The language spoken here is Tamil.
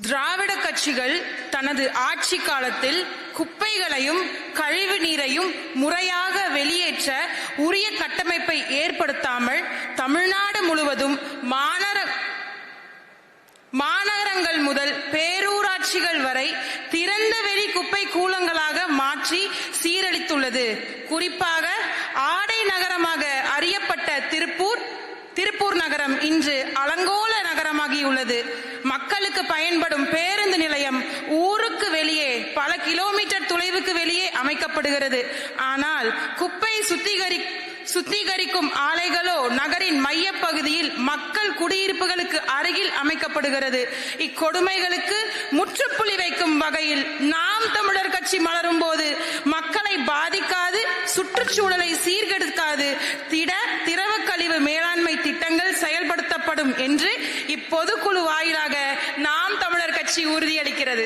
திராவிட கட்சிகள் தனது ஆட்சி காலத்தில் குப்பைகளையும் கழிவு நீரையும் முறையாக வெளியேற்ற உரிய கட்டமைப்பை ஏற்படுத்தாமல் தமிழ்நாடு முழுவதும் மாநகர மாநகரங்கள் முதல் பேரூராட்சிகள் வரை திறந்த வெளி குப்பை கூலங்களாக மாற்றி சீரழித்துள்ளது. குறிப்பாக ஆடை நகரமாக அறியப்பட்ட திருப்பூர் திருப்பூர் நகரம் இன்று அலங்கோல நகரமாகியுள்ளது. மக்களுக்கு பயன்படும் பேருந்து நிலையம் ஊருக்கு வெளியே பல கிலோமீட்டர் தொலைவுக்கு வெளியே அமைக்கப்படுகிறது. ஆனால் குப்பை சுத்திகரி சுத்திகரிக்கும் ஆலைகளோ நகரின் மையப்பகுதியில் மக்கள் குடியிருப்புகளுக்கு அருகில் அமைக்கப்படுகிறது. இக்கொடுமைகளுக்கு முற்றுப்புள்ளி வைக்கும் வகையில் நாம் தமிழர் கட்சி மலரும் போது மக்களை பாதிக்காது சுற்றுச்சூழலை சீர்கெடுக்காது திட திரவ கழிவு மேலாண்மை திட்டங்கள் செயல்படுத்தப்படும் என்று இப்பொதுக்குழு வாயிலாக நாம் தமிழர் கட்சி உறுதியளிக்கிறது.